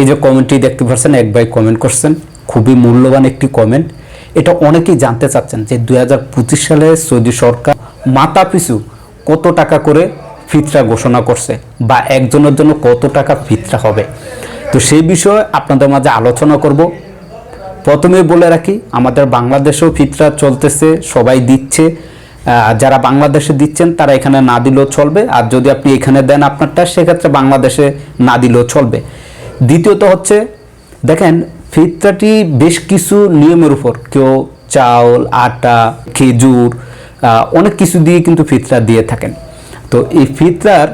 এই যে কমেন্টটি দেখতে পাচ্ছেন, এক ভাই কমেন্ট করছেন, খুবই মূল্যবান একটি কমেন্ট এটা অনেকেই জানতে চাচ্ছেন যে দু হাজার পঁচিশ সালে সৌদি সরকার মাথা পিছু কত টাকা করে ফিতরা ঘোষণা করছে বা একজনের জন্য কত টাকা ফিতরা হবে। তো সেই বিষয়ে আপনাদের মাঝে আলোচনা করব। প্রথমে বলে রাখি, আমাদের বাংলাদেশেও ফিতরা চলতেছে, সবাই দিচ্ছে। যারা বাংলাদেশে দিচ্ছেন, তারা এখানে না দিলেও চলবে। আর যদি আপনি এখানে দেন আপনারটা, সেক্ষেত্রে বাংলাদেশে না দিলেও চলবে। দ্বিতীয়ত হচ্ছে, দেখেন, ফিতরাটি বেশ কিছু নিয়মের উপর। কেউ চাউল, আটা, খেজুর অনেক কিছু দিয়ে কিন্তু ফিতরা দিয়ে থাকেন। তো এই ফিতরার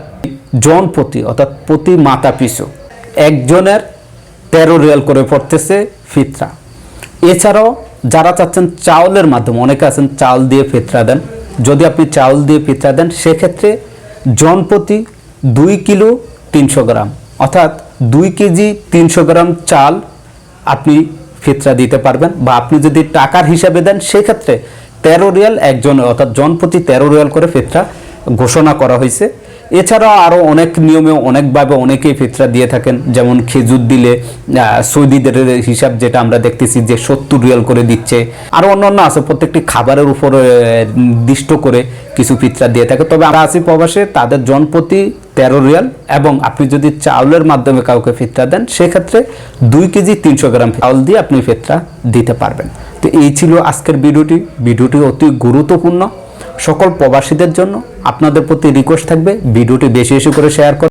জন প্রতি, অর্থাৎ প্রতি মাথা পিছু একজনের তেরো রিয়াল করে পড়তেছে ফিতরা। এছাড়াও যারা চাচ্ছেন চাউলের মাধ্যমে, অনেকে আছেন চাউল দিয়ে ফিতরা দেন। যদি আপনি চাউল দিয়ে ফিতরা দেন, সেক্ষেত্রে জন প্রতি দুই কিলো তিনশো গ্রাম। অর্থাৎ দুই কেজি তিনশো গ্রাম চাল আপনি ফিতরা দিতে পারবেন বা আপনি যদি টাকার হিসাবে দেন, সেক্ষেত্রে তেরো রিয়াল একজন, অর্থাৎ জনপ্রতি তেরো রিয়াল করে ফিতরা ঘোষণা করা হয়েছে। এছাড়াও আরও অনেক নিয়মে অনেকভাবে অনেকেই ফিতরা দিয়ে থাকেন, যেমন খেজুর দিলে সৌদিদের হিসাব যেটা আমরা দেখতেছি যে সত্তর রিয়াল করে দিচ্ছে। আরও অন্যান্য আছে, প্রত্যেকটি খাবারের উপর নির্দিষ্ট করে কিছু ফিতরা দিয়ে থাকে। তবে আমরা আছি প্রবাসে, তাদের জনপ্রতি তেরো রিয়াল এবং আপনি যদি চাউলের মাধ্যমে কাউকে ফিতরা দেন, সেক্ষেত্রে দুই কেজি তিনশো গ্রাম চাউল দিয়ে আপনি ফিতরা দিতে পারবেন। তো এই ছিল আজকের ভিডিওটি। ভিডিওটি অতি গুরুত্বপূর্ণ। সকল প্রবাসীদের জন্য আপনাদের প্রতি রিকোয়েস্ট থাকবে। ভিডিওটি বেশি বেশি করে শেয়ার